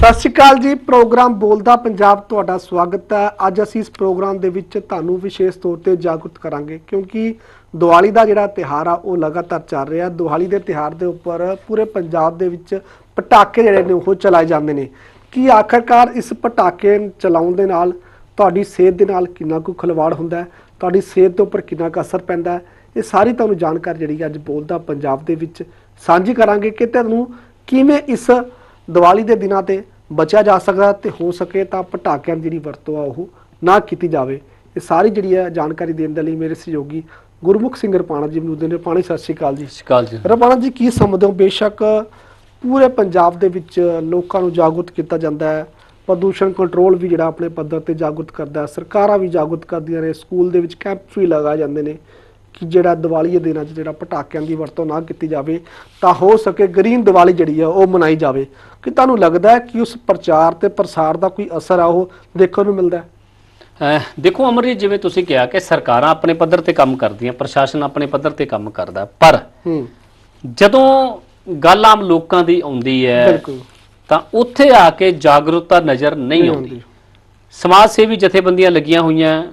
ਸਤਿ ਸ਼੍ਰੀ ਅਕਾਲ ਜੀ, ਪ੍ਰੋਗਰਾਮ ਬੋਲਦਾ ਪੰਜਾਬ ਤੁਹਾਡਾ ਸਵਾਗਤ ਹੈ। ਅੱਜ ਅਸੀਂ ਇਸ ਪ੍ਰੋਗਰਾਮ ਦੇ ਵਿੱਚ ਤੁਹਾਨੂੰ ਵਿਸ਼ੇਸ਼ ਤੌਰ ਤੇ ਜਾਗਰੂਕ ਕਰਾਂਗੇ ਕਿਉਂਕਿ ਦੀਵਾਲੀ ਦਾ ਜਿਹੜਾ ਤਿਹਾਰ ਆ, ਉਹ ਲਗਾਤਾਰ ਚੱਲ ਰਿਹਾ। ਦੀਵਾਲੀ ਦੇ ਤਿਹਾਰ ਦੇ ਉੱਪਰ ਪੂਰੇ ਪੰਜਾਬ ਦੇ ਵਿੱਚ ਪਟਾਕੇ ਜਿਹੜੇ ਨੇ, ਉਹ ਚਲਾਏ ਜਾਂਦੇ ਨੇ। ਕੀ ਆਖਰਕਾਰ ਇਸ ਪਟਾਕੇ ਚਲਾਉਣ ਦੇ ਨਾਲ ਤੁਹਾਡੀ ਸਿਹਤ ਦੇ ਨਾਲ ਕਿੰਨਾ ਕੁ ਖਿਲਵਾੜ ਹੁੰਦਾ ਹੈ? ਤੁਹਾਡੀ ਸਿਹਤ ਦੇ ਉੱਪਰ ਕਿੰਨਾ ਕੁ ਅਸਰ ਪੈਂਦਾ ਹੈ? ਇਹ ਸਾਰੀ ਤੁਹਾਨੂੰ ਜਾਣਕਾਰੀ ਜਿਹੜੀ ਅੱਜ ਬੋਲਦਾ ਪੰਜਾਬ ਦੇ ਵਿੱਚ ਸਾਂਝੀ ਕਰਾਂਗੇ ਕਿ ਤੁਹਾਨੂੰ ਕਿਵੇਂ ਇਸ ਦੀਵਾਲੀ ਦੇ ਦਿਨਾਂ ਤੇ ਬਚਿਆ ਜਾ ਸਕਦਾ ਤੇ ਹੋ ਸਕੇ ਤਾਂ ਪਟਾਕਿਆਂ ਦੀ ਜਿਹੜੀ ਵਰਤੋਂ ਆ ਉਹ ਨਾ ਕੀਤੀ ਜਾਵੇ। ਇਹ ਸਾਰੀ ਜਿਹੜੀ ਹੈ ਜਾਣਕਾਰੀ ਦੇਣ ਦੇ ਲਈ ਮੇਰੇ ਸਹਿਯੋਗੀ ਗੁਰਮੁਖ ਸਿੰਘ ਰਪਾਣਾ ਜੀ ਮੌਜੂਦ ਨੇ। ਪਾਣੀ ਸਤਿ ਸ਼੍ਰੀ ਅਕਾਲ ਜੀ। ਸ਼ਿਕਾਲ ਜੀ। ਰਪਾਣਾ ਜੀ ਕੀ ਸਮਝਦੇ ਹੋ? ਬੇਸ਼ੱਕ ਪੂਰੇ ਪੰਜਾਬ ਦੇ ਵਿੱਚ ਲੋਕਾਂ ਨੂੰ ਜਾਗਰੂਕ ਕੀਤਾ ਜਾਂਦਾ ਹੈ। ਪ੍ਰਦੂਸ਼ਣ ਕੰਟਰੋਲ ਵੀ ਜਿਹੜਾ ਆਪਣੇ ਪੱਧਰ ਤੇ ਜਾਗਰੂਕ ਕਰਦਾ ਸਰਕਾਰਾਂ ਵੀ ਜਾਗਰੂਕ ਕਰਦੀਆਂ ਨੇ। ਸਕੂਲ ਦੇ ਵਿੱਚ ਕੈਂਪ ਵੀ ਲਗਾਏ ਜਾਂਦੇ ਨੇ। ਕਿ ਜਿਹੜਾ ਦੀਵਾਲੀ ਦੇ ਦਿਨਾਂ 'ਚ ਜਿਹੜਾ ਪਟਾਕਿਆਂ ਦੀ ਵਰਤੋਂ ਨਾ ਕੀਤੀ ਜਾਵੇ ਤਾਂ ਹੋ ਸਕੇ ਗ੍ਰੀਨ ਦੀਵਾਲੀ ਜਿਹੜੀ ਆ ਉਹ ਮਨਾਈ ਜਾਵੇ। ਕਿ ਤੁਹਾਨੂੰ ਲੱਗਦਾ ਹੈ ਕਿ ਉਸ ਪ੍ਰਚਾਰ ਤੇ ਪ੍ਰਸਾਰ ਦਾ ਕੋਈ ਅਸਰ ਆ ਉਹ ਦੇਖਣ ਨੂੰ ਮਿਲਦਾ ਹੈ? ਦੇਖੋ ਅਮਰਜੀਤ ਜਿਵੇਂ ਤੁਸੀਂ ਕਿਹਾ ਕਿ ਸਰਕਾਰਾਂ ਆਪਣੇ ਪੱਧਰ ਤੇ ਕੰਮ ਕਰਦੀਆਂ ਪ੍ਰਸ਼ਾਸਨ ਆਪਣੇ ਪੱਧਰ ਤੇ ਕੰਮ ਕਰਦਾ ਪਰ ਹੂੰ। ਜਦੋਂ ਗੱਲ ਆਮ ਲੋਕਾਂ ਦੀ ਆਉਂਦੀ ਹੈ ਬਿਲਕੁਲ। ਤਾਂ ਉੱਥੇ ਆ ਕੇ ਜਾਗਰੂਕਤਾ ਨਜ਼ਰ ਨਹੀਂ ਆਉਂਦੀ। ਸਮਾਜ ਸੇਵੀ ਜਥੇਬੰਦੀਆਂ ਲੱਗੀਆਂ ਹੋਈਆਂ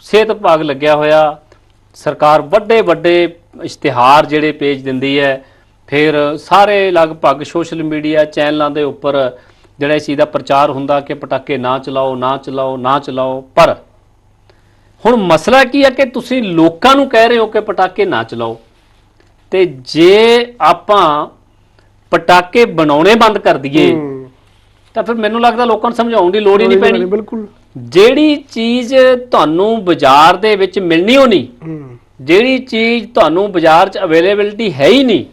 ਸਿਹਤ ਵਿਭਾਗ ਲੱਗਿਆ ਹੋਇਆ ਸਰਕਾਰ ਵੱਡੇ ਵੱਡੇ ਇਸ਼ਤਿਹਾਰ ਜਿਹੜੇ ਪੇਜ ਦਿੰਦੀ ਹੈ ਫਿਰ ਸਾਰੇ ਲਗਭਗ ਸੋਸ਼ਲ ਮੀਡੀਆ ਚੈਨਲਾਂ ਦੇ ਉੱਪਰ ਜਿਹੜਾ ਇਸ ਚੀਜ਼ ਦਾ ਪ੍ਰਚਾਰ ਹੁੰਦਾ ਕਿ ਪਟਾਕੇ ਨਾ ਚਲਾਓ ਨਾ ਚਲਾਓ ਨਾ ਚਲਾਓ ਪਰ ਹੁਣ ਮਸਲਾ ਕੀ ਹੈ ਕਿ ਤੁਸੀਂ ਲੋਕਾਂ ਨੂੰ ਕਹਿ ਰਹੇ ਹੋ ਕਿ ਪਟਾਕੇ ਨਾ ਚਲਾਓ। ਤੇ ਜੇ ਆਪਾਂ ਪਟਾਕੇ ਬਣਾਉਣੇ ਬੰਦ ਕਰ ਦਈਏ। ਤਾਂ ਫਿਰ ਮੈਨੂੰ ਲੱਗਦਾ ਲੋਕਾਂ ਨੂੰ ਸਮਝਾਉਣ ਦੀ ਲੋੜ ਹੀ ਨਹੀਂ ਪੈਣੀ। ਬਿਲਕੁਲ। ਜਿਹੜੀ ਚੀਜ਼ ਤੁਹਾਨੂੰ ਬਾਜ਼ਾਰ ਦੇ ਵਿੱਚ ਮਿਲਣੀ ਹੋ ਨਹੀਂ। ਹੂੰ। ਜਿਹੜੀ ਚੀਜ਼ ਤੁਹਾਨੂੰ ਬਾਜ਼ਾਰ 'ਚ ਅਵੇਲੇਬਿਲਟੀ ਹੈ ਹੀ ਨਹੀਂ।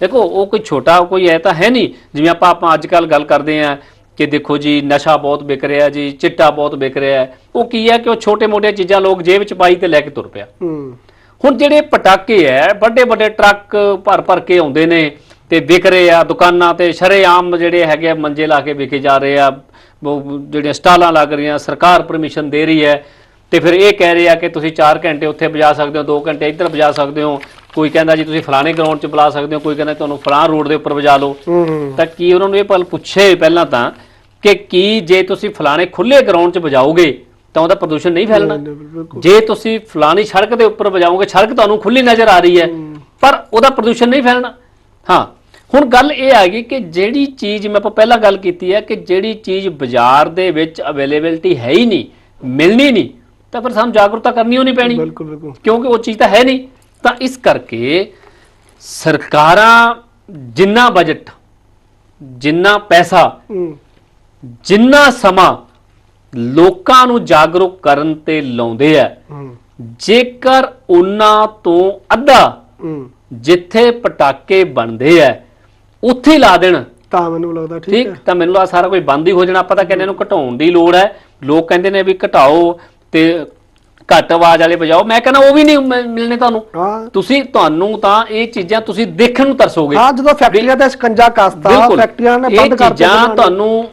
ਦੇਖੋ ਉਹ ਕੋਈ ਛੋਟਾ ਕੋਈ ਐ ਤਾਂ ਹੈ ਨਹੀਂ। ਜਿਵੇਂ ਆਪਾਂ ਆਪਾਂ ਅੱਜ ਕੱਲ ਗੱਲ ਕਰਦੇ ਆ ਕਿ ਦੇਖੋ ਜੀ ਨਸ਼ਾ ਬਹੁਤ ਵਿਕ ਰਿਹਾ ਜੀ ਚਿੱਟਾ ਬਹੁਤ ਵਿਕ ਰਿਹਾ। ਉਹ ਕੀ ਹੈ ਕਿ ਉਹ ਛੋਟੇ-ਮੋਟੇ ਚੀਜ਼ਾਂ ਲੋਕ ਜੇਬ ਵਿੱਚ ਪਾਈ ਤੇ ਲੈ ਕੇ ਤੁਰ ਪਿਆ। ਹੂੰ। ਹੁਣ ਜਿਹੜੇ ਪਟਾਕੇ ਐ ਵੱਡੇ ਵੱਡੇ ਟਰੱਕ ਭਰ ਭਰ ਕੇ ਆਉਂਦੇ ਨੇ ਤੇ ਵਿਕ ਰਹੇ ਆ ਦੁਕਾਨਾਂ ਤੇ। ਸ਼ਰੇਆਮ ਜਿਹੜੇ ਹੈਗੇ ਮੰਜੇ ਲਾ ਕੇ ਵਿਕੇ ਜਾ ਰਹੇ ਆ। ਜਿਹੜੀਆਂ ਸਟਾਲਾਂ ਲੱਗ ਰਹੀਆਂ ਸਰਕਾਰ ਪਰਮਿਸ਼ਨ ਦੇ ਰਹੀ ਹੈ। ਤੇ ਫਿਰ ਇਹ ਕਹਿ ਰਹੇ ਆ ਕਿ ਤੁਸੀਂ 4 ਘੰਟੇ ਉੱਥੇ ਵਜਾ ਸਕਦੇ ਹੋ 2 ਘੰਟੇ ਇੱਧਰ ਵਜਾ ਸਕਦੇ ਹੋ। ਕੋਈ ਕਹਿੰਦਾ ਜੀ ਤੁਸੀਂ ਫਲਾਣੇ ਗਰਾਊਂਡ 'ਚ ਬੁਲਾ ਸਕਦੇ ਹੋ ਕੋਈ ਕਹਿੰਦਾ ਤੁਹਾਨੂੰ ਫਲਾਂ ਰੋਡ ਦੇ ਉੱਪਰ ਵਜਾ ਲਓ। ਤਾਂ ਕੀ ਉਹਨਾਂ ਨੂੰ ਇਹ ਪਲ ਪੁੱਛੇ ਪਹਿਲਾਂ ਤਾਂ ਕਿ ਕੀ ਜੇ ਤੁਸੀਂ ਫਲਾਣੇ ਖੁੱਲੇ ਗਰਾਊਂਡ 'ਚ ਵਜਾਓਗੇ ਤਾਂ ਉਹਦਾ ਪ੍ਰਦੂਸ਼ਣ ਨਹੀਂ ਫੈਲਣਾ। ਜੇ ਤੁਸੀਂ ਫਲਾਣੀ ਸੜਕ ਦੇ ਉੱਪਰ ਵਜਾਓਗੇ ਸੜਕ ਤੁਹਾਨੂੰ ਖੁੱਲੀ ਨਜ਼ਰ ਆ ਰਹੀ ਹੈ। ਪਰ ਉਹਦਾ ਪ੍ਰਦੂਸ਼ਣ ਨਹੀਂ ਫੈਲਣਾ। ਹਾਂ। ਹੁਣ ਗੱਲ ਇਹ ਆ ਗਈ ਕਿ ਜਿਹੜੀ ਚੀਜ਼ ਮੈਂ ਆਪਾਂ ਪਹਿਲਾਂ ਗੱਲ ਕੀਤੀ ਹੈ ਕਿ ਜਿਹੜੀ ਚੀਜ਼ ਬਾਜ਼ਾਰ ਦੇ ਵਿੱਚ ਅਵੇਲੇਬਿਲਟੀ ਹੈ ਹੀ ਨਹੀਂ ਮਿਲਣੀ ਨਹੀਂ ਤਾਂ ਫਿਰ ਸਾਨੂੰ ਜਾਗਰੂਕਤਾ ਕਰਨੀ ਹੋਣੀ ਪੈਣੀ। ਬਿਲਕੁਲ ਬਿਲਕੁਲ। ਕਿਉਂਕਿ ਉਹ ਚੀਜ਼ ਤਾਂ ਹੈ ਨਹੀਂ। ਤਾਂ ਇਸ ਕਰਕੇ ਸਰਕਾਰਾਂ ਜਿੰਨਾ ਬਜਟ ਜਿੰਨਾ ਪੈਸਾ ਜਿੰਨਾ ਸਮਾਂ ਲੋਕਾਂ ਨੂੰ ਜਾਗਰੂਕ ਕਰਨ ਤੇ ਲਾਉਂਦੇ ਆ ਜੇਕਰ ਉਹਨਾਂ ਤੋਂ ਅੱਧਾ ਜਿੱਥੇ ਪਟਾਕੇ ਬਣਦੇ ਆ ਉੱਥੇ ਹੀ ਲਾ ਦੇਣ। ਤਾਂ ਮੈਨੂੰ ਲੱਗਦਾ ਠੀਕ ਠੀਕ? ਹੈ। ਤਾਂ ਮੈਨੂੰ ਲੱਗਦਾ ਸਾਰਾ ਕੁਝ ਬੰਦ ਹੀ ਹੋ ਜਾਣਾ। ਆਪਾਂ ਤਾਂ ਕਹਿੰਦੇ ਇਹਨੂੰ ਘਟਾਉਣ ਦੀ ਲੋੜ ਹੈ। ਲੋਕ ਕਹਿੰਦੇ ਨੇ ਵੀ ਘਟਾਓ ਤੇ ਘੱਟ ਆਵਾਜ਼ ਵਾਲੇ ਵਜਾਓ। ਮੈਂ ਕਹਿੰਦਾ ਉਹ ਵੀ ਨਹੀਂ ਮ- ਮਿਲਣੇ ਤੁਹਾਨੂੰ। ਹਾਂ। ਤੁਸੀਂ ਤੁਹਾਨੂੰ ਤਾਂ ਇਹ ਚੀਜ਼ਾਂ ਤੁਸੀਂ ਦੇਖਣ ਨੂੰ ਤਰਸੋਗੇ। ਹਾਂ ਜਦੋਂ ਫੈਕਟਰੀਆਂ ਦਾ ਸਕੰਜਾ ਕਸਤਾ ਫੈਕਟਰੀਆਂ ਨੇ ਇਹ ਬੰਦ ਕਰ ਚੀਜ਼ਾਂ ਦਿੱਤੀਆਂ ਤੁਹਾਨੂੰ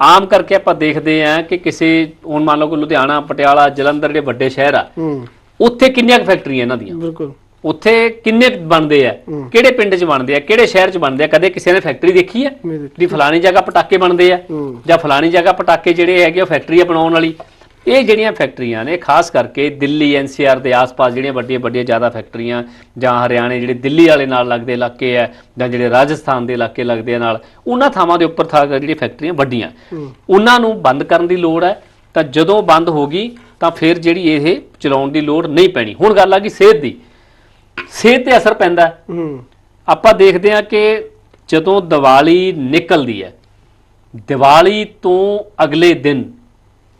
ਆਮ ਕਰਕੇ ਆਪਾਂ ਦੇਖਦੇ ਆ ਕਿ ਕਿਸੇ ਹੁਣ ਮੰਨ ਲਓ ਕਿ ਲੁਧਿਆਣਾ ਪਟਿਆਲਾ ਜਲੰਧਰ ਜਿਹੜੇ ਵੱਡੇ ਸ਼ਹਿਰ ਆ ਹੂੰ। ਉੱਥੇ ਕਿੰਨੀਆਂ ਕੁ ਫੈਕਟਰੀਆਂ ਇਹਨਾਂ ਦੀਆਂ? ਬਿਲਕੁਲ। ਉੱਥੇ ਕਿੰਨੇ ਬਣਦੇ ਆ? ਕਿਹੜੇ ਪਿੰਡ 'ਚ ਬਣਦੇ ਆ? ਕਿਹੜੇ ਸ਼ਹਿਰ 'ਚ ਬਣਦੇ ਆ? ਕਦੇ ਕਿਸੇ ਨੇ ਫੈਕਟਰੀ ਦੇਖੀ ਆ। ਵੀ ਫਲਾਣੀ ਜਗ੍ਹਾ ਪਟਾਕੇ ਬਣਦੇ ਆ। ਜਾਂ ਫਲਾਣੀ ਜਗ੍ਹਾ ਪਟਾਕੇ ਜਿਹੜੇ ਹੈਗੇ ਉਹ ਫੈਕਟਰੀ ਆ ਬਣਾਉਣ ਵਾਲੀ? ਇਹ ਜਿਹੜੀਆਂ ਫੈਕਟਰੀਆਂ ਨੇ ਖਾਸ ਕਰਕੇ ਦਿੱਲੀ ਐਨਸੀਆਰ ਦੇ ਆਸ-ਪਾਸ ਜਿਹੜੀਆਂ ਵੱਡੀਆਂ ਵੱਡੀਆਂ ਜ਼ਿਆਦਾ ਫੈਕਟਰੀਆਂ ਜਾਂ ਹਰਿਆਣੇ ਜਿਹੜੇ ਦਿੱਲੀ ਵਾਲੇ ਨਾਲ ਲੱਗਦੇ ਇਲਾਕੇ ਆ ਜਾਂ ਜਿਹੜੇ ਰਾਜਸਥਾਨ ਦੇ ਇਲਾਕੇ ਲੱਗਦੇ ਆ ਨਾਲ ਉਹਨਾਂ ਥਾਵਾਂ ਦੇ ਉੱਪਰ ਥਾਂ ਜਿਹੜੀਆਂ ਫੈਕਟਰੀਆਂ ਵੱਡੀਆਂ। ਉਹਨਾਂ ਨੂੰ ਬੰਦ ਕਰਨ ਦੀ ਲੋੜ ਹੈ ਤਾਂ ਜਦੋਂ ਬੰਦ ਹੋ ਗਈ ਤਾਂ ਫਿਰ ਜਿਹੜੀ ਇਹ ਚਲਾਉਣ ਦੀ ਲੋੜ ਨਹੀਂ ਪੈਣੀ। ਹੁਣ ਗੱਲ ਆ ਗਈ ਸਿਹਤ ਦੀ। ਸਿਹਤ ਤੇ ਅਸਰ ਪੈਂਦਾ ਹੈ। ਹੂੰ ਆਪਾਂ ਦੇਖਦੇ ਹਾਂ ਕਿ ਜਦੋਂ ਦੀਵਾਲੀ ਨਿਕਲਦੀ ਹੈ ਦੀਵਾਲੀ ਤੋਂ ਅਗਲੇ ਦਿਨ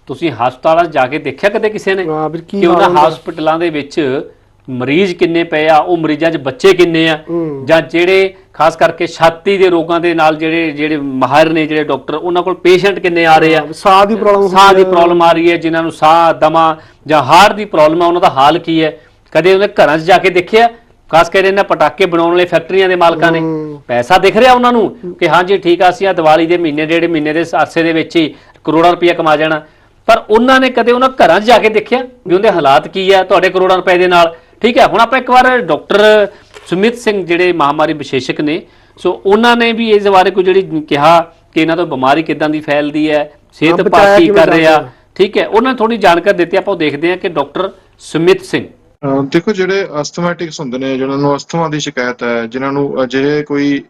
ਤੁਸੀਂ ਹਸਪਤਾਲਾਂ 'ਚ ਜਾ ਕੇ ਦੇਖਿਆ ਕਦੇ ਕਿਸੇ ਨੇ ਹਾਂ ਕੀ ਕਿ ਹਾਲ ਉਹਨਾਂ ਹੁੰਦਾ? ਹਸਪਤਾਲਾਂ ਦੇ ਵਿੱਚ ਮਰੀਜ਼ ਕਿੰਨੇ ਪਏ ਆ ਉਹ ਮਰੀਜ਼ਾਂ 'ਚ ਬੱਚੇ ਕਿੰਨੇ ਆ ਹੂੰ। ਜਾਂ ਜਿਹੜੇ ਖਾਸ ਕਰਕੇ ਛਾਤੀ ਦੇ ਰੋਗਾਂ ਦੇ ਨਾਲ ਜਿਹੜੇ ਜਿਹੜੇ ਮਾਹਿਰ ਨੇ ਜਿਹੜੇ ਡਾਕਟਰ ਉਹਨਾਂ ਕੋਲ ਪੇਸ਼ੈਂਟ ਕਿੰਨੇ ਆ ਰਹੇ ਆ ਸਾਹ ਦੀ ਪ੍ਰੋਬਲਮ ਸਾਹ ਦੀ ਪ੍ਰੋਬਲਮ ਆ ਰਹੀ ਹੈ ਜਿਨ੍ਹਾਂ ਨੂੰ ਸਾਹ ਦਮਾ ਜਾਂ ਹਾਰਟ ਦੀ ਪ੍ਰੋਬਲਮ ਆ ਉਹਨਾਂ ਦਾ ਹਾਲ ਕੀ ਹੈ ਕਦੇ ਉਹਨੇ ਘਰਾਂ 'ਚ ਜਾ ਕੇ ਦੇਖਿਆ? ਖਾਸ ਕਰਕੇ ਇਹਨਾਂ ਪਟਾਕੇ ਬਣਾਉਣ ਵਾਲੇ ਫੈਕਟਰੀਆਂ ਦੇ ਮਾਲਕਾਂ ਨੇ। ਪੈਸਾ ਦਿਖ ਰਿਹਾ ਉਹਨਾਂ ਨੂੰ ਕਿ ਹਾਂਜੀ ਠੀਕ ਆ ਅਸੀਂ ਆ ਦੀਵਾਲੀ ਦੇ ਮਹੀਨੇ ਡੇਢ ਮਹੀਨੇ ਦੇ ਅਰਸੇ ਦੇ ਵਿੱਚ ਹੀ ਕਰੋੜਾਂ ਰੁਪਏ ਕਮਾ ਜਾਣਾ। ਪਰ ਉਹਨਾਂ ਨੇ ਕਦੇ ਉਹਨਾਂ ਘਰਾਂ 'ਚ ਜਾ ਕੇ ਦੇਖਿਆ ਵੀ ਉਹਦੇ ਹਾਲਾਤ ਕੀ ਆ ਤੁਹਾਡੇ ਕਰੋੜਾਂ ਰੁਪਏ ਦੇ ਨਾਲ? ਠੀਕ ਹੈ ਹੁਣ ਆਪਾਂ ਇੱਕ ਵਾਰ ਡਾਕਟਰ ਸੁਮਿਤ ਸਿੰਘ ਜਿਹੜੇ ਮਹਾਮਾਰੀ ਵਿਸ਼ੇਸ਼ਕ ਨੇ ਸੋ ਉਹਨਾਂ ਨੇ ਵੀ ਇਸ ਬਾਰੇ ਕੋਈ ਜਿਹੜੀ ਕਿਹਾ ਕਿ ਇਹਨਾਂ ਤੋਂ ਬਿਮਾਰੀ ਕਿਦਾਂ ਦੀ ਫੈਲਦੀ ਹੈ ਸਿਹਤ ਕਿਵੇਂ ਕਰ ਰਿਹਾ। ਠੀਕ ਹੈ ਉਹਨਾਂ ਨੇ ਥੋੜੀ ਜਾਣਕਾਰੀ ਦਿੱਤੀ ਆਪਾਂ ਉਹ ਦੇਖਦੇ ਹਾਂ ਕਿ ਡਾਕਟਰ ਸੁਮਿਤ ਸਿੰਘ। ਦੇਖੋ ਜਿਹੜੇ ਅਸਥਮੈਟਿਕਸ ਹੁੰਦੇ ਨੇ ਜਿਨ੍ਹਾਂ ਨੂੰ ਅਸਥਮਾ ਦੀ ਸ਼ਿਕਾਇਤ ਹੈ ਜਿਨ੍ਹਾਂ ਨੂੰ ਅਜਿਹੇ ਕੋਈ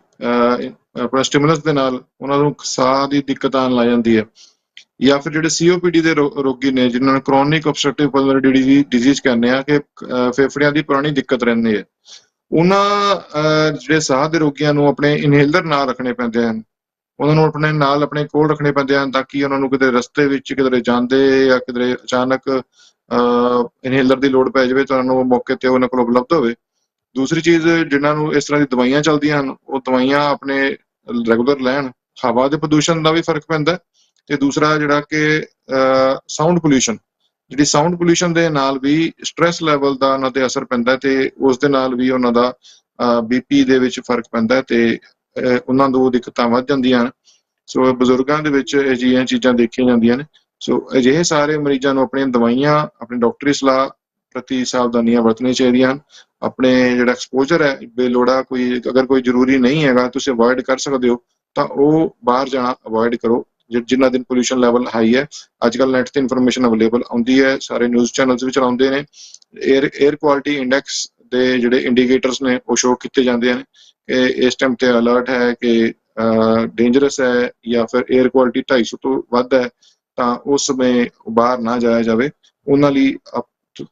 ਆਪਣਾ ਸਟਿਮੂਲਸ ਦੇ ਨਾਲ ਉਹਨਾਂ ਨੂੰ ਸਾਹ ਦੀ ਦਿੱਕਤ ਆਉਣ ਲੱਗ ਜਾਂਦੀ ਹੈ ਜਾਂ ਫਿਰ ਜਿਹੜੇ ਸੀਓਪੀਡੀ ਦੇ ਰੋਗੀ ਨੇ ਜਿਨ੍ਹਾਂ ਨੂੰ ਕ੍ਰੋਨਿਕ obstructive pulmonary ਡਿਜ਼ੀਜ਼ ਕਹਿੰਦੇ ਆ ਕਿ ਫੇਫੜਿਆਂ ਦੀ ਪੁਰਾਣੀ ਦਿੱਕਤ ਰਹਿੰਦੀ ਹੈ। ਉਹਨਾਂ ਜਿਹੜੇ ਸਾਹ ਦੇ ਰੋਗੀਆਂ ਨੂੰ ਆਪਣੇ ਇਨਹੇਲਰ ਨਾਲ ਰੱਖਣੇ ਪੈਂਦੇ ਹਨ। ਉਹਨਾਂ ਨੂੰ ਆਪਣੇ ਨਾਲ ਆਪਣੇ ਕੋਲ ਰੱਖਣੇ ਪੈਂਦੇ ਹਨ ਤਾਂ ਕਿ ਉਹਨਾਂ ਨੂੰ ਕਿਤੇ ਰਸਤੇ ਵਿੱਚ ਕਿਤੇ ਜਾਂਦੇ ਜਾਂ ਕਿਤੇ ਅਚਾਨਕ ਇਨਹੇਲਰ ਦੀ ਲੋੜ ਪੈ ਜਾਵੇ ਤਾਂ ਉਹਨਾਂ ਮੌਕੇ ਤੇ ਉਹਨਾਂ ਕੋਲ ਉਪਲਬਧ ਹੋਵੇ। ਦੂਸਰੀ ਚੀਜ਼, ਜਿਨ੍ਹਾਂ ਨੂੰ ਇਸ ਤਰ੍ਹਾਂ ਦੀ ਦਵਾਈਆਂ ਚੱਲਦੀਆਂ ਹਨ, ਉਹ ਦਵਾਈਆਂ ਆਪਣੇ ਰੈਗੂਲਰ ਲੈਣ। ਹਵਾ ਦੇ ਪ੍ਰਦੂਸ਼ਣ ਦਾ ਵੀ ਫ਼ਰਕ ਪੈਂਦਾ ਤੇ ਦੂਸਰਾ ਜਿਹੜਾ ਕਿ ਸਾਊਂਡ ਪੋਲੂਸ਼ਨ, ਜਿਹੜੀ ਸਾਊਂਡ ਪੋਲੂਸ਼ਨ ਦੇ ਨਾਲ ਵੀ ਸਟ੍ਰੈਸ ਲੈਵਲ ਦਾ ਉਹਨਾਂ ਤੇ ਅਸਰ ਪੈਂਦਾ ਤੇ ਉਸ ਦੇ ਨਾਲ ਵੀ ਉਹਨਾਂ ਦਾ ਬੀਪੀ ਦੇ ਵਿੱਚ ਫ਼ਰਕ ਪੈਂਦਾ ਤੇ ਉਹਨਾਂ ਨੂੰ ਦਿੱਕਤਾਂ ਵੱਧ ਜਾਂਦੀਆਂ ਹਨ। ਸੋ ਬਜ਼ੁਰਗਾਂ ਦੇ ਵਿੱਚ ਅਜਿਹੀਆਂ ਚੀਜ਼ਾਂ ਦੇਖੀਆਂ ਜਾਂਦੀਆਂ ਨੇ। ਸੋ ਅਜਿਹੇ ਸਾਰੇ ਮਰੀਜ਼ਾਂ ਨੂੰ ਆਪਣੀਆਂ ਦਵਾਈਆਂ, ਆਪਣੇ ਡਾਕਟਰੀ ਸਲਾਹ ਪ੍ਰਤੀ ਸਾਵਧਾਨੀਆਂ ਵਰਤਣੀਆਂ ਚਾਹੀਦੀਆਂ ਹਨ। ਆਪਣੇ ਜਿਹੜਾ ਐਕਸਪੋਜ਼ਰ ਹੈ ਬੇਲੋੜਾ ਕੋਈ, ਅਗਰ ਕੋਈ ਜ਼ਰੂਰੀ ਨਹੀਂ ਹੈਗਾ, ਤੁਸੀਂ ਅਵੋਇਡ ਕਰ ਸਕਦੇ ਹੋ, ਤਾਂ ਉਹ ਬਾਹਰ ਜਾਣਾ ਅਵੋਇਡ ਕਰੋ। ਜਿੰਨਾ ਦਿਨ ਪੋਲੂਸ਼ਨ ਲੈਵਲ ਹਾਈ ਹੈ ਅੱਜ ਕੱਲ੍ਹ ਨੈਟ ਤੇ ਇਨਫੋਰਮੇਸ਼ਨ ਅਵੇਲੇਬਲ ਆਉਂਦੀ ਹੈ, ਸਾਰੇ ਨਿਊਜ਼ ਚੈਨਲਸ ਵਿੱਚ ਆਉਂਦੇ ਨੇ। 에ਅਰ 에ਅਰ ਕੁਆਲਿਟੀ ਇੰਡੈਕਸ ਦੇ ਜਿਹੜੇ ਇੰਡੀਕੇਟਰਸ ਨੇ, ਉਹ ਸ਼ੋਅ ਕੀਤੇ ਜਾਂਦੇ ਹਨ ਕਿ ਇਸ ਟਾਈਮ ਤੇ ਅਲਰਟ ਹੈ ਕਿ ਡੇਂਜਰਸ ਹੈ ਜਾਂ ਫਿਰ 에ਅਰ ਕੁਆਲਿਟੀ 250 ਤੋਂ ਵੱਧ ਹੈ। ਤਾਂ ਉਸ ਸਮੇਂ ਬਾਹਰ ਨਾ ਜਾਇਆ ਜਾਵੇ ਉਹਨਾਂ ਲਈ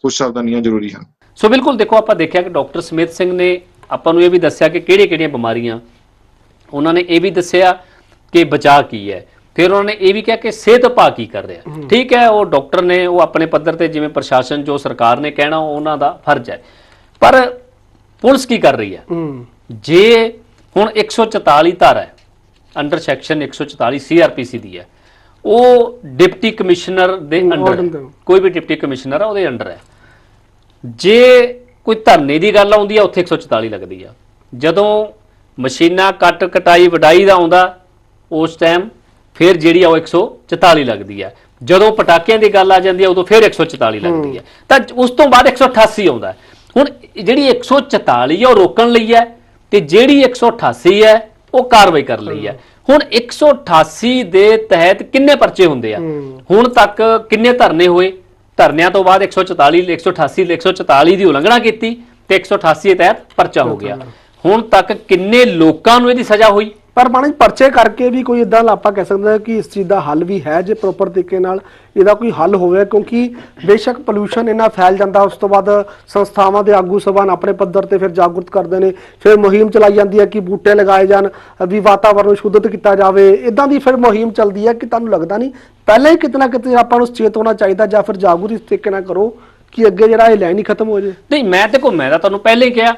ਕੁਝ ਸਾਵਧਾਨੀਆਂ ਜ਼ਰੂਰੀ ਹਨ। ਸੋ ਬਿਲਕੁਲ ਦੇਖੋ ਆਪਾਂ ਦੇਖਿਆ ਕਿ ਡਾਕਟਰ ਸਮਿਤ ਸਿੰਘ ਨੇ ਆਪਾਂ ਨੂੰ ਇਹ ਵੀ ਦੱਸਿਆ ਕਿ ਕਿਹੜੀਆਂ-ਕਿਹੜੀਆਂ ਬਿਮਾਰੀਆਂ ਉਹਨਾਂ ਨੇ ਇਹ ਵੀ ਦੱਸਿਆ ਕਿ ਬਚਾਅ ਕੀ ਹੈ। ਫਿਰ ਉਹਨਾਂ ਨੇ ਇਹ ਵੀ ਕਿਹਾ ਕਿ ਸਿਹਤ ਵਿਭਾਗ ਕੀ ਕਰ ਰਿਹਾ। ਠੀਕ ਹੈ ਉਹ ਡਾਕਟਰ ਨੇ ਉਹ ਆਪਣੇ ਪੱਧਰ ਤੇ ਜਿਵੇਂ ਪ੍ਰਸ਼ਾਸਨ ਜੋ ਸਰਕਾਰ ਨੇ ਕਹਿਣਾ ਉਹ ਉਹਨਾਂ ਦਾ ਫਰਜ਼ ਹੈ। ਪਰ ਪੁਲਿਸ ਕੀ ਕਰ ਰਹੀ ਹੈ? ਹੂੰ। ਜੇ ਹੁਣ 144 ਧਾਰਾ ਹੈ ਅੰਡਰ ਸੈਕਸ਼ਨ 144 ਸੀਆਰਪੀਸੀ ਦੀ ਹੈ ਉਹ ਡਿਪਟੀ ਕਮਿਸ਼ਨਰ ਦੇ ਅੰਡਰ। ਕੋਈ ਵੀ ਡਿਪਟੀ ਕਮਿਸ਼ਨਰ ਆ ਉਹਦੇ ਅੰਡਰ ਹੈ। ਜੇ ਕੋਈ ਧਰਨੇ ਦੀ ਗੱਲ ਆਉਂਦੀ ਆ ਉੱਥੇ 144 ਲੱਗਦੀ ਆ। ਜਦੋਂ ਮਸ਼ੀਨਾਂ ਕੱਟ ਕਟਾਈ ਵਡਾਈ ਦਾ ਆਉਂਦਾ ਉਸ ਟਾਈਮ ਫਿਰ ਜਿਹੜੀ ਆ ਉਹ 144 ਲੱਗਦੀ ਆ। ਜਦੋਂ ਪਟਾਕਿਆਂ ਦੀ ਗੱਲ ਆ ਜਾਂਦੀ ਆ ਉਦੋਂ ਫਿਰ 144 ਲੱਗਦੀ ਆ। ਤਾਂ ਉਸ ਤੋਂ ਬਾਅਦ 188 ਆਉਂਦਾ ਹੁਣ ਜਿਹੜੀ 144 ਆ ਉਹ ਰੋਕਣ ਲਈ ਹੈ ਤੇ ਜਿਹੜੀ 188 ਹੈ ਉਹ ਕਾਰਵਾਈ ਕਰਨ ਲਈ ਹੈ। ਹੁਣ 188 ਦੇ ਤਹਿਤ ਕਿੰਨੇ ਪਰਚੇ ਹੁੰਦੇ ਆ? ਹੁਣ ਤੱਕ ਕਿੰਨੇ ਧਰਨੇ ਹੋਏ? ਧਰਨਿਆਂ ਤੋਂ ਬਾਅਦ 144 188 144 ਦੀ ਉਲੰਘਣਾ ਕੀਤੀ ਤੇ 188 ਦੇ ਤਹਿਤ ਪਰਚਾ ਹੋ ਗਿਆ। ਹੁਣ ਤੱਕ ਕਿੰਨੇ ਲੋਕਾਂ ਨੂੰ ਇਹਦੀ ਸਜ਼ਾ ਹੋਈ? ਪਰ ਮਾਣੀ ਪਰਚੇ ਕਰਕੇ ਵੀ ਕੋਈ ਇਦਾਂ ਆਪਾਂ ਕਹਿ ਸਕਦੇ ਹਾਂ ਕਿ ਇਸ ਚੀਜ਼ ਦਾ ਹੱਲ ਵੀ ਹੈ ਜੇ ਪ੍ਰੋਪਰ ਤਰੀਕੇ ਨਾਲ ਇਹਦਾ ਕੋਈ ਹੱਲ ਹੋਵੇ, ਕਿਉਂਕਿ ਬੇਸ਼ੱਕ ਪੋਲੂਸ਼ਨ ਇੰਨਾ ਫੈਲ ਜਾਂਦਾ, ਉਸ ਤੋਂ ਬਾਅਦ ਸੰਸਥਾਵਾਂ ਦੇ ਆਗੂ ਸਭਾਨ ਆਪਣੇ ਪੱਧਰ ਤੇ ਫਿਰ ਜਾਗਰੂਕ ਕਰਦੇ ਨੇ, ਫਿਰ ਮੁਹਿੰਮ ਚਲਾਈ ਜਾਂਦੀ ਹੈ ਕਿ ਬੂਟੇ ਲਗਾਏ ਜਾਣ, ਵੀ ਵਾਤਾਵਰਣ ਨੂੰ ਸ਼ੁੱਧਤ ਕੀਤਾ ਜਾਵੇ ਇਦਾਂ ਦੀ ਫਿਰ ਮੁਹਿੰਮ ਚੱਲਦੀ ਹੈ ਕਿ ਤੁਹਾਨੂੰ ਲੱਗਦਾ ਨਹੀਂ? ਪਹਿਲਾਂ ਹੀ ਕਿਤਨਾ ਕਿਤੇ ਆਪਾਂ ਨੂੰ ਸੁਚੇਤ ਹੋਣਾ ਚਾਹੀਦਾ ਜਾਂ ਫਿਰ ਜਾਗਰੂਕ ਇਸ ਤਰੀਕੇ ਨਾਲ ਕਰੋ ਕਿ ਅੱਗੇ ਜਿਹੜਾ ਇਹ ਲਾਈਨ ਹੀ ਖਤਮ ਹੋ ਜਾਏ। ਨਹੀਂ, ਮੈਂ ਦੇਖੋ, ਮੈਂ ਤਾਂ ਤੁਹਾਨੂੰ ਪਹਿਲੇ ਹੀ ਕਿਹਾ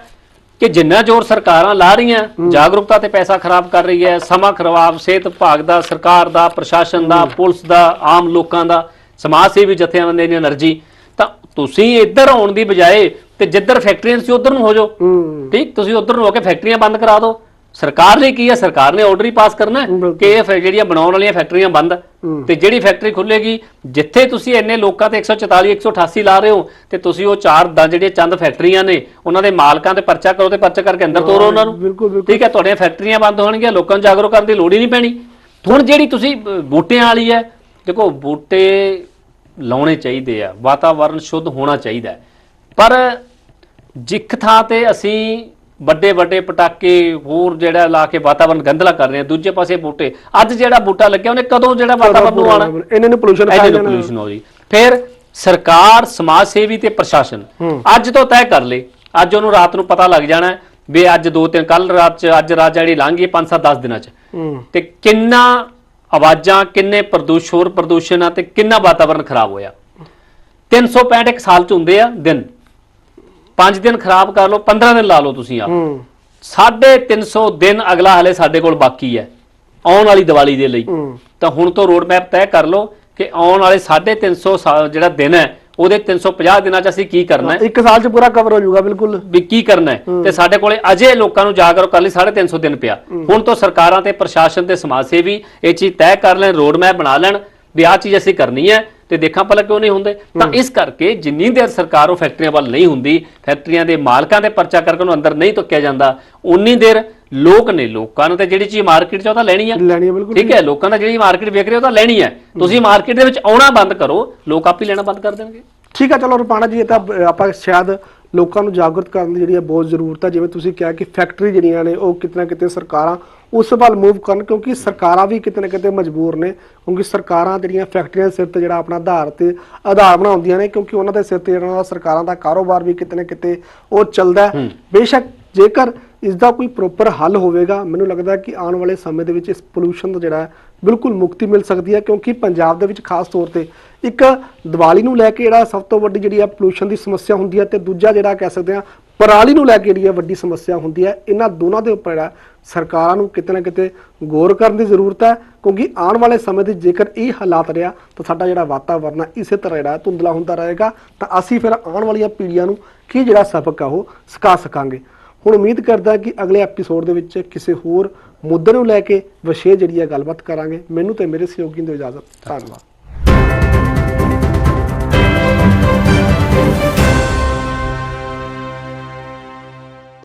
ਕਿ ਜਿੰਨਾ ਜ਼ੋਰ ਸਰਕਾਰਾਂ ਲਾ ਰਹੀਆਂ ਜਾਗਰੂਕਤਾ ਤੇ ਪੈਸਾ ਖਰਾਬ ਕਰ ਰਹੀ ਹੈ ਸਮਾਂ ਖਰਾਬ ਸਿਹਤ ਵਿਭਾਗ ਦਾ ਸਰਕਾਰ ਦਾ ਪ੍ਰਸ਼ਾਸਨ ਦਾ ਪੁਲਿਸ ਦਾ ਆਮ ਲੋਕਾਂ ਦਾ ਸਮਾਜ ਸੇਵੀ ਜਥੇਬੰਦੀਆਂ ਦੀ એનર્ਜੀ। ਤਾਂ ਤੁਸੀਂ ਇੱਧਰ ਆਉਣ ਦੀ ਬਜਾਏ ਤੇ ਜਿੱਧਰ ਫੈਕਟਰੀਆਂ ਸੀ ਉਧਰ ਨੂੰ ਹੋ ਜਾਓ। ਠੀਕ ਤੁਸੀਂ ਉਧਰ ਨੂੰ ਹੋ ਕੇ ਫੈਕਟਰੀਆਂ ਬੰਦ ਕਰਾ ਦਿਓ। ਸਰਕਾਰ ਨੇ ਕੀ ਹੈ ਸਰਕਾਰ ਨੇ ਆਰਡਰ ਹੀ ਪਾਸ ਕਰਨਾ ਹੈ। ਕਿ ਇਹ ਫੈ- ਜਿਹੜੀਆਂ ਬਣਾਉਣ ਵਾਲੀਆਂ ਫੈਕਟਰੀਆਂ ਬੰਦ। ਤੇ ਜਿਹੜੀ ਫੈਕਟਰੀ ਖੁੱਲੇਗੀ ਜਿੱਥੇ ਤੁਸੀਂ ਇੰਨੇ ਲੋਕਾਂ ਤੇ 144 188 ਲਾ ਰਹੇ ਹੋ ਤੇ ਤੁਸੀਂ ਉਹ ਚਾਰ ਦਾ ਜਿਹੜੀਆਂ ਚੰਦ ਫੈਕਟਰੀਆਂ ਨੇ ਉਹਨਾਂ ਦੇ ਮਾਲਕਾਂ ਤੇ ਪਰਚਾ ਕਰੋ ਤੇ ਪਰਚਾ ਕਰਕੇ ਅੰਦਰ ਤੋਰੋ ਉਹਨਾਂ ਨੂੰ ਬਿਲਕੁਲ ਬਿਲਕੁਲ ਠੀਕ ਹੈ ਤੁਹਾਡੀਆਂ ਫੈਕਟਰੀਆਂ ਬੰਦ ਹੋਣਗੀਆਂ ਲੋਕਾਂ ਨੂੰ ਜਾਗਰੂਕ ਕਰਨ ਦੀ ਲੋੜ ਹੀ ਨਹੀਂ ਪੈਣੀ ਹੁਣ ਜਿਹੜੀ ਤੁਸੀਂ ਬੂਟਿਆਂ ਵਾਲੀ ਹੈ ਦੇਖੋ ਬੂਟੇ ਲਾਉਣੇ ਚਾਹੀਦੇ ਆ ਵਾਤਾਵਰਣ ਸ਼ੁੱਧ ਹੋਣਾ ਚਾਹੀਦਾ ਹੈ। ਪਰ ਜਿੱਕ ਥਾਂ ਤੇ ਅਸੀਂ ਵੱਡੇ ਵੱਡੇ ਪਟਾਕੇ ਹੋਰ ਜਿਹੜਾ ਲਾ ਕੇ ਵਾਤਾਵਰਣ ਗੰਦਲਾ ਕਰ ਰਹੇ ਆ ਦੂਜੇ ਪਾਸੇ ਬੂਟੇ। ਅੱਜ ਜਿਹੜਾ ਬੂਟਾ ਲੱਗਿਆ ਉਹਨੇ ਕਦੋਂ ਜਿਹੜਾ ਵਾਤਾਵਰਣ ਨੂੰ ਆਣਾ ਇਹਨਾਂ ਨੇ ਪੋਲੂਸ਼ਨ ਫੈਲ ਜਾਣਾ। ਪੋਲੂਸ਼ਨ ਹੋ ਜੀ ਫਿਰ ਸਰਕਾਰ ਸਮਾਜ ਸੇਵੀ ਤੇ ਪ੍ਰਸ਼ਾਸਨ। ਅੱਜ ਤੋਂ ਤੈਅ ਕਰ ਲੇ। ਅੱਜ ਉਹਨੂੰ ਰਾਤ ਨੂੰ ਪਤਾ ਲੱਗ ਜਾਣਾ ਵੀ ਅੱਜ ਦੋ ਤਿੰਨ ਕੱਲ ਰਾਤ ਚ ਅੱਜ ਰਾਤ ਜਿਹੜੀ ਲੰਘ ਗਈ 5-7 10 ਦਿਨਾਂ ਚ। ਤੇ ਕਿੰਨਾ ਆਵਾਜ਼ਾਂ ਕਿੰਨੇ ਪ੍ਰਦੂਸ਼ ਪ੍ਰਦੂਸ਼ਣ ਆ ਤੇ ਕਿੰਨਾ ਵਾਤਾਵਰਣ ਖਰਾਬ ਹੋਇਆ। 365 ਇੱਕ ਸਾਲ ਚ ਹੁੰਦੇ ਆ ਦਿਨ। 5 ਦਿਨ ਖਰਾਬ ਕਰ ਲਓ 15 ਦਿਨ ਲਾ ਲਓ ਤੁਸੀਂ ਆ ਹੂੰ। 350 ਦਿਨ ਅਗਲਾ ਹਲੇ ਸਾਡੇ ਕੋਲ ਬਾਕੀ ਹੈ ਆਉਣ ਵਾਲੀ ਦੀਵਾਲੀ ਦੇ ਲਈ। ਹੂੰ। ਤਾਂ ਹੁਣ ਤੋਂ ਰੋਡ ਮੈਪ ਤੈਅ ਕਰ ਲਓ ਕਿ ਆਉਣ ਵਾਲੇ 350 ਸਾਲ ਜਿਹੜਾ ਦਿਨ ਹੈ ਉਹਦੇ 350 ਦਿਨਾਂ ਚ ਅਸੀਂ ਕੀ ਕਰਨਾ ਹੈ? ਇੱਕ ਸਾਲ ਚ ਪੂਰਾ ਕਵਰ ਹੋ ਜਾਊਗਾ ਬਿਲਕੁਲ। ਵੀ ਕੀ ਕਰਨਾ ਹੈ? ਤੇ ਸਾਡੇ ਕੋਲੇ ਅਜੇ ਲੋਕਾਂ ਨੂੰ ਜਾਗਰੂਕ ਕਰਨ ਲਈ 350 ਦਿਨ ਪਿਆ। ਹੁਣ ਤੋਂ ਸਰਕਾਰਾਂ ਤੇ ਪ੍ਰਸ਼ਾਸਨ ਤੇ ਸਮਾਜ ਸੇਵੀ ਇਹ ਚੀਜ਼ ਤੈਅ ਕਰ ਲੈਣ ਰੋਡ ਮੈਪ ਬਣਾ ਲੈਣ ਵੀ ਆਹ ਚੀਜ਼ ਅਸੀਂ ਕਰਨੀ ਹੈ। ਤੇ ਦੇਖਾਂ ਭਲਾ ਕਿਉਂ ਨਹੀਂ ਹੁੰਦੇ? ਤਾਂ ਇਸ ਕਰਕੇ ਜਿੰਨੀ ਦੇਰ ਸਰਕਾਰ ਉਹ ਫੈਕਟਰੀਆਂ ਵੱਲ ਨਹੀਂ ਹੁੰਦੀ ਫੈਕਟਰੀਆਂ ਦੇ ਮਾਲਕਾਂ ਦੇ ਪਰਚਾ ਕਰਕੇ ਉਹਨੂੰ ਅੰਦਰ ਨਹੀਂ ਧੱਕਿਆ ਜਾਂਦਾ ਉਨੀ ਦੇਰ ਲੋਕ ਨੇ ਲੋਕਾਂ ਨੂੰ ਤੇ ਜਿਹੜੀ ਚੀਜ਼ ਮਾਰਕੀਟ 'ਚ ਉਹ ਤਾਂ ਲੈਣੀ ਆ। ਲੈਣੀ ਹੈ ਬਿਲਕੁਲ ਠੀਕ ਹੈ ਲੋਕਾਂ ਦਾ ਜਿਹੜੀ ਮਾਰਕੀਟ ਵੇਖ ਰਹੇ ਹੋ ਤਾਂ ਲੈਣੀ ਹੈ। ਤੁਸੀਂ ਮਾਰਕੀਟ ਦੇ ਵਿੱਚ ਆਉਣਾ ਬੰਦ ਕਰੋ ਲੋਕ ਆਪੇ ਲੈਣਾ ਬੰਦ ਕਰ ਦੇਣਗੇ। ਠੀਕ ਹੈ ਚਲੋ ਰੁਪਾਣਾ ਜੀ ਇਹ ਤਾਂ ਆਪਾਂ ਸ਼ਾਇਦ ਲੋਕਾਂ ਨੂੰ ਜਾਗਰੂਕ ਕਰਨ ਦੀ ਜਿਹੜੀ ਹੈ ਬਹੁਤ ਜ਼ਰੂਰਤ ਹੈ ਜਿਵੇਂ ਤੁਸੀਂ ਕਿਹਾ ਕਿ ਫੈਕਟਰੀ ਜਿਹੜੀਆਂ ਨੇ ਉਹ ਕਿਤੇ ਨਾ ਕਿਤੇ ਸਰਕਾਰਾਂ ਉਸ ਵੱਲ ਮੂਵ ਕਰਨ ਕਿਉਂਕਿ ਸਰਕਾਰਾਂ ਵੀ ਕਿਤੇ ਨਾ ਕਿਤੇ ਮਜਬੂਰ ਨੇ ਕਿਉਂਕਿ ਸਰਕਾਰਾਂ ਜਿਹੜੀਆਂ ਫੈਕਟਰੀਆਂ ਸਿਰ ਤੇ ਜਿਹੜਾ ਆਪਣਾ ਆਧਾਰ ਤੇ ਆਧਾਰ ਬਣਾਉਂਦੀਆਂ ਨੇ ਕਿਉਂਕਿ ਉਹਨਾਂ ਦੇ ਸਿਰ ਤੇ ਜਿਹੜਾ ਸਰਕਾਰਾਂ ਦਾ ਕਾਰੋਬਾਰ ਵੀ ਕਿਤੇ ਨਾ ਕਿਤੇ ਉਹ ਚੱਲਦਾ ਹੈ। ਬੇਸ਼ੱਕ ਜੇਕਰ ਇਸ ਦਾ ਕੋਈ ਪ੍ਰੋਪਰ ਹੱਲ ਹੋਵੇਗਾ ਮੈਨੂੰ ਲੱਗਦਾ ਕਿ ਆਉਣ ਵਾਲੇ ਸਮੇਂ ਦੇ ਵਿੱਚ ਇਸ ਪੋਲੂਸ਼ਨ ਦਾ ਜਿਹੜਾ ਬਿਲਕੁਲ ਮੁਕਤੀ ਮਿਲ ਸਕਦੀ ਹੈ ਕਿਉਂਕਿ ਪੰਜਾਬ ਦੇ ਵਿੱਚ ਖਾਸ ਤੌਰ ਤੇ ਇੱਕ ਦੀਵਾਲੀ ਨੂੰ ਲੈ ਕੇ ਜਿਹੜਾ ਸਭ ਤੋਂ ਵੱਡੀ ਜਿਹੜੀ ਆ ਪੋਲੂਸ਼ਨ ਦੀ ਸਮੱਸਿਆ ਹੁੰਦੀ ਹੈ ਤੇ ਦੂਜਾ ਜਿਹੜਾ ਕਹਿ ਸਕਦੇ ਆ ਪਰਾਲੀ ਨੂੰ ਲੈ ਕੇ ਜਿਹੜੀ ਹੈ ਵੱਡੀ ਸਮੱਸਿਆ ਹੁੰਦੀ ਹੈ। ਇਹਨਾਂ ਦੋਨਾਂ ਦੇ ਉੱਪਰ ਜਿਹੜਾ ਸਰਕਾਰਾਂ ਨੂੰ ਕਿਤੇ ਨਾ ਕਿਤੇ ਗੌਰ ਕਰਨ ਦੀ ਜ਼ਰੂਰਤ ਹੈ, ਕਿਉਂਕਿ ਆਉਣ ਵਾਲੇ ਸਮੇਂ ਦੇ ਜੇਕਰ ਇਹ ਹਾਲਾਤ ਰਿਹਾ, ਤਾਂ ਸਾਡਾ ਜਿਹੜਾ ਵਾਤਾਵਰਨ ਹੈ, ਇਸੇ ਤਰ੍ਹਾਂ ਜਿਹੜਾ ਧੁੰਦਲਾ ਹੁੰਦਾ ਰਹੇਗਾ। ਤਾਂ ਅਸੀਂ ਫਿਰ ਆਉਣ ਵਾਲੀਆਂ ਪੀੜ੍ਹੀਆਂ ਨੂੰ ਕੀ ਜਿਹੜਾ ਸਬਕ ਆ ਉਹ ਸਿਖਾ ਸਕਾਂਗੇ। ਹੁਣ ਉਮੀਦ ਕਰਦਾ ਕਿ ਅਗਲੇ ਐਪੀਸੋਡ ਦੇ ਵਿੱਚ ਕਿਸੇ ਹੋਰ ਮੁੱਦੇ ਨੂੰ ਲੈ ਕੇ ਵਿਸ਼ੇਸ਼ ਜਿਹੜੀ ਹੈ ਗੱਲਬਾਤ ਕਰਾਂਗੇ। ਮੈਨੂੰ ਤੇ ਮੇਰੇ ਸਹਿਯੋਗੀ ਦੀ ਇਜਾਜ਼ਤ। ਧੰਨਵਾਦ।